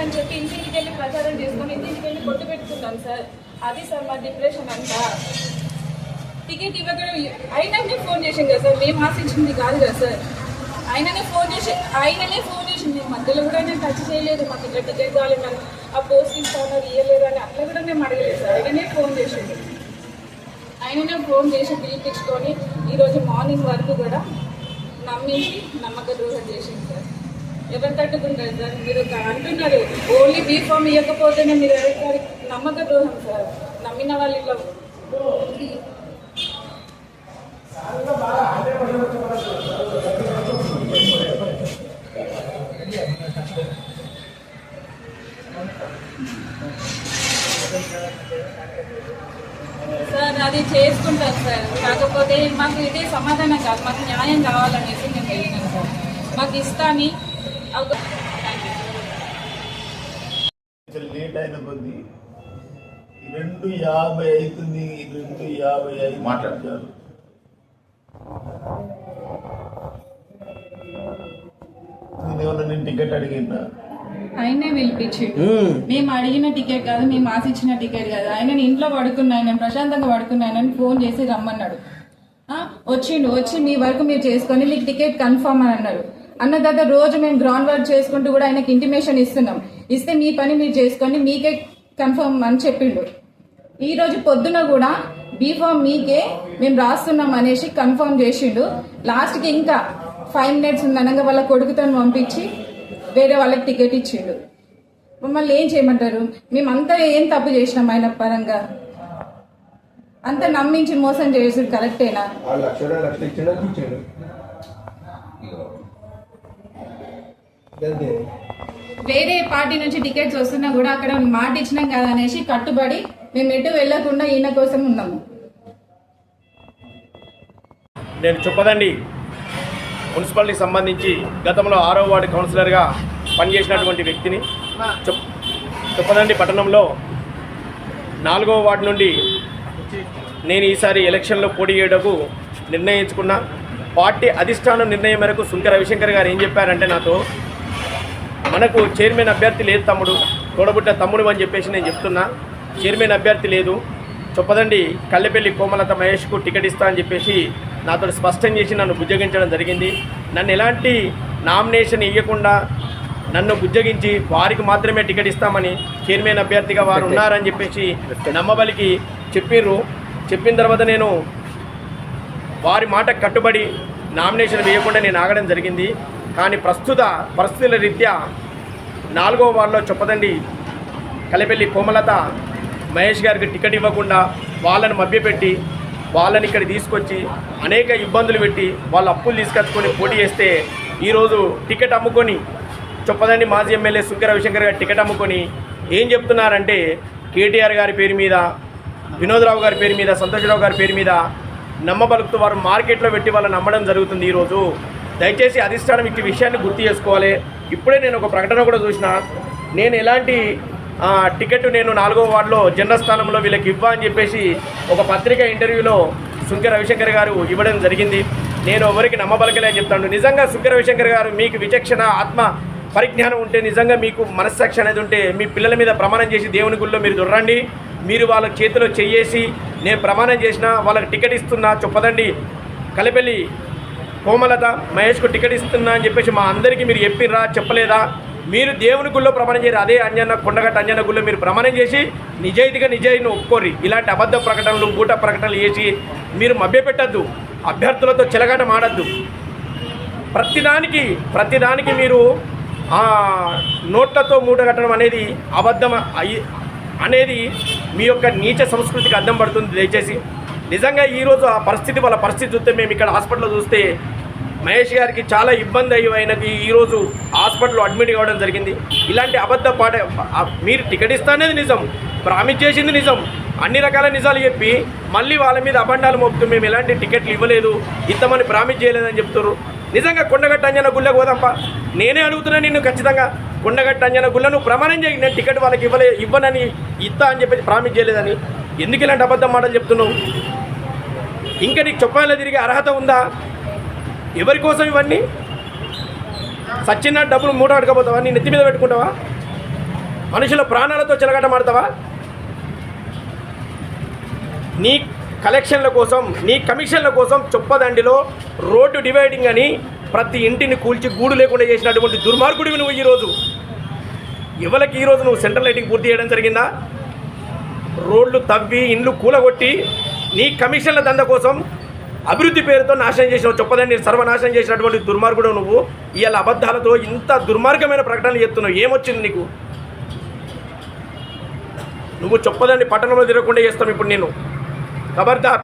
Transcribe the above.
అని చెప్పి ఇంటికి వెళ్ళి ప్రచారం చేసుకొని ఇంటికి వెళ్ళి కొట్టు పెట్టుకుంటాం సార్. అది సార్ మా డిప్రెషన్ అంతా. టికెట్ ఇవ్వకుండా అయినానే ఫోన్ చేసింది కదా సార్. మేము ఆశించింది కాదు కదా సార్. ఆయననే ఫోన్ చేసి ఆయననే ఫోన్ చేసింది మధ్యలో కూడా నేను టచ్ చేయలేదు మాకు ఇట్లా టికెట్ కావాలి ఆ పోస్ట్ ఇస్తాను ఇవ్వలేదు అని అట్లా కూడా మేము అడగలేదు సార్. ఆయననే ఫోన్ చేసింది ఆయననే ఫోన్ చేసి పిలిపించుకొని ఈరోజు మార్నింగ్ వరకు కూడా నమ్మించి నమ్మక ద్రోహం చేసింది సార్. ఎవరు తట్టుకుంటారు సార్? మీరు అంటున్నారు ఓన్లీ బీఫామ్ ఇవ్వకపోతేనే మీరు ఎవరికి నమ్మక ద్రోహం సార్. నమ్మిన వాళ్ళు ఇట్లా సార్ అది చేసుకుంటాను సార్. కాకపోతే మాకు ఇదే సమాధానం కాదు. మాకు న్యాయం కావాలనేసి మేము వెళ్ళినాం సార్. మాకు ఇస్తాని. లేట్ అయిన కొద్దీ రెండు యాభై అవుతుంది రెండు యాభై ఐదు మాట్లాడతారు నేను టికెట్ అడిగినా ఆయనే పిలిపించిండు మేము. అడిగిన టికెట్ కాదు మేము ఆశించిన టికెట్ కాదు. ఆయన ఇంట్లో పడుకున్నా ఆయన ప్రశాంతంగా పడుకున్నా ఆయనని ఫోన్ చేసి రమ్మన్నాడు. వచ్చిండు వచ్చి మీ వరకు మీరు చేసుకొని మీకు టికెట్ కన్ఫర్మ్ అని అన్నారు. అన్న తర్వాత రోజు మేము గ్రౌండ్ వర్క్ చేసుకుంటూ కూడా ఆయనకి ఇంటిమేషన్ ఇస్తున్నాం. ఇస్తే మీ పని మీరు చేసుకొని మీకే కన్ఫర్మ్ అని చెప్పిండు. ఈ రోజు పొద్దున కూడా బీఫామ్ మీకే మేము రాస్తున్నాం అనేసి కన్ఫర్మ్ చేసిండు. లాస్ట్కి ఇంకా ఫైవ్ మినిట్స్ ఉందనగా వాళ్ళ కొడుకుతో పంపించి వేరే వాళ్ళకి టికెట్ ఇచ్చిండు. మమ్మల్ని ఏం చేయమంటారు? మేమంతా ఏం తప్పు చేసినాం ఆయన పరంగా? అంత నమ్మించి మోసం చేసుడు కరెక్టేనా. వేరే పార్టీ నుంచి టికెట్స్ వస్తున్నా కూడా అక్కడ మాట ఇచ్చినాం కదా అనేసి కట్టుబడి మేము ఎటు వెళ్ళకుండా ఈయన కోసం ఉన్నాము. నేను చొప్పదండి. మున్సిపాలిటీకి సంబంధించి గతంలో ఆరో వార్డు కౌన్సిలర్గా పనిచేసినటువంటి వ్యక్తిని చొప్ చొప్పదండి పట్టణంలో నాలుగో వార్డు నుండి నేను ఈసారి ఎలక్షన్లో పోటీ చేయడకు నిర్ణయించుకున్న. పార్టీ అధిష్టానం నిర్ణయం మేరకు సుంక రవిశంకర్ గారు ఏం చెప్పారంటే నాతో మనకు చైర్మన్ అభ్యర్థి లేదు తమ్ముడు తోడబుట్ట తమ్ముడు అని చెప్పేసి నేను చెప్తున్నా. చైర్మన్ అభ్యర్థి లేదు. చొప్పదండి కల్లెపల్లి కోమలత మహేష్కు టికెట్ ఇస్తా అని చెప్పేసి నాతో స్పష్టం చేసి నన్ను బుజ్జగించడం జరిగింది. నన్ను ఎలాంటి నామినేషన్ ఇవ్వకుండా నన్ను బుజ్జగించి వారికి మాత్రమే టికెట్ ఇస్తామని చైర్మన్ అభ్యర్థిగా వారు ఉన్నారని చెప్పేసి నమ్మబలికి చెప్పిర్రు. చెప్పిన తర్వాత నేను వారి మాట కట్టుబడి నామినేషన్ వేయకుండా నేను ఆగడం జరిగింది. కానీ ప్రస్తుత పరిస్థితుల రీత్యా నాలుగో వార్డులో చొప్పదండి కలపెల్లి కోమలత మహేష్ గారికి టికెట్ ఇవ్వకుండా వాళ్ళని మభ్యపెట్టి వాళ్ళని ఇక్కడ తీసుకొచ్చి అనేక ఇబ్బందులు పెట్టి వాళ్ళు అప్పులు తీసుకొచ్చుకొని పోటీ చేస్తే ఈరోజు టికెట్ అమ్ముకొని చొప్పదండి మాజీ ఎమ్మెల్యే సుంకర రవిశంకర్ గారు టికెట్ అమ్ముకొని ఏం చెప్తున్నారంటే కేటీఆర్ గారి పేరు మీద వినోదరావు గారి పేరు మీద సంతోషరావు గారి పేరు మీద నమ్మబలుకుతూ వారు మార్కెట్లో పెట్టి వాళ్ళని నమ్మడం జరుగుతుంది ఈరోజు. దయచేసి అధిష్టానం ఇట్టి విషయాన్ని గుర్తు చేసుకోవాలి. ఇప్పుడే నేను ఒక ప్రకటన కూడా చూసిన. నేను ఎలాంటి టికెట్ నేను నాలుగో వార్డులో జనరల్ స్థానంలో వీళ్ళకి ఇవ్వా అని చెప్పేసి ఒక పత్రిక ఇంటర్వ్యూలో సుంక రవిశంకర్ గారు ఇవ్వడం జరిగింది. నేను ఎవరికి నమ్మబలకలే చెప్తాను. నిజంగా సుంక రవిశంకర్ గారు మీకు విచక్షణ ఆత్మ పరిజ్ఞానం ఉంటే నిజంగా మీకు మనస్సాక్షి అనేది ఉంటే మీ పిల్లల మీద ప్రమాణం చేసి దేవుని గుళ్ళో మీరు దొర్రండి. మీరు వాళ్ళ చేతిలో చెయ్యేసి నేను ప్రమాణం చేసిన వాళ్ళకి టికెట్ ఇస్తున్నా చొప్పదండి. కలిపెల్లి కోమలత మహేష్కు టికెట్ ఇస్తున్నా అని చెప్పేసి మా అందరికీ మీరు చెప్పిర్రా చెప్పలేదా? మీరు దేవుని గుళ్ళో ప్రమాణం చేయరు అదే అంజన్న కొండగట్ట అంజన్న గుళ్ళో మీరు ప్రమాణం చేసి నిజాయితీగా నిజాయితీని ఒప్పుకోర్రి. ఇలాంటి అబద్ధ ప్రకటనలు బూట ప్రకటనలు చేసి మీరు మభ్యపెట్టద్దు. అభ్యర్థులతో చిలగాట మాడద్దు ప్రతిదానికి ప్రతిదానికి మీరు ఆ, నోట్లతో మూటగట్టడం అనేది అబద్ధం అనేది మీ యొక్క నీచ సంస్కృతికి అద్దం పడుతుంది. దయచేసి నిజంగా ఈరోజు ఆ పరిస్థితి వాళ్ళ పరిస్థితి చూస్తే మేము ఇక్కడ హాస్పిటల్లో చూస్తే మహేష్ గారికి చాలా ఇబ్బంది అయ్యి ఆయనకి ఈరోజు హాస్పిటల్లో అడ్మిట్ కావడం జరిగింది. ఇలాంటి అబద్ధ పాట మీరు టికెట్ ఇస్తానేది నిజం ప్రామిస్ చేసింది నిజం అన్ని రకాల నిజాలు చెప్పి మళ్ళీ వాళ్ళ మీద అబండాలు మోపుతూ మేము ఎలాంటి టికెట్లు ఇవ్వలేదు ఇస్తామని ప్రామిస్ చేయలేదని చెప్తున్నారు నిజంగా కొండగట్ట అంజన గుళ్ళకు పోదాంపా. నేనే అడుగుతున్నా నిన్ను ఖచ్చితంగా. కొండగట్ట అంజన గుళ్ళను ప్రమాణం చేయి నేను టికెట్ వాళ్ళకి ఇవ్వలే ఇవ్వనని ఇస్తా అని చెప్పేసి ప్రామిస్ చేయలేదని. ఎందుకు ఇలాంటి అబద్ధం మాటలు చెప్తున్నావు? ఇంకా నీకు చెప్పాలి తిరిగి అర్హత ఉందా? ఎవరి కోసం ఇవన్నీ? సచ్చిన డబ్బులు మూట పట్టుకపోతావా నీ నెత్తి మీద పెట్టుకుంటావా? మనుషుల ప్రాణాలతో చిలగట మాడతావా నీ కలెక్షన్ల కోసం నీ కమిషన్ల కోసం చొప్పదండిలో రోడ్డు డివైడింగ్ అని ప్రతి ఇంటిని కూల్చి గూడు లేకుండా చేసినటువంటి దుర్మార్గుడివి నువ్వు ఈరోజు. ఎవరికి ఈరోజు నువ్వు సెంట్రల్ లైటింగ్ పూర్తి చేయడం జరిగిందా? రోడ్లు తవ్వి ఇండ్లు కూలగొట్టి నీ కమిషన్ల దంద కోసం అభివృద్ధి పేరుతో నాశనం చేసిన చొప్పదండి సర్వనాశనం చేసినటువంటి దుర్మార్గుడు నువ్వు. ఇవాళ అబద్ధాలతో ఇంత దుర్మార్గమైన ప్రకటనలు చెప్తున్నావు ఏమొచ్చింది నీకు? నువ్వు చొప్పదండి పట్టణంలో తిరగకుండా చేస్తాం ఇప్పుడు నేను ఖబర్దార్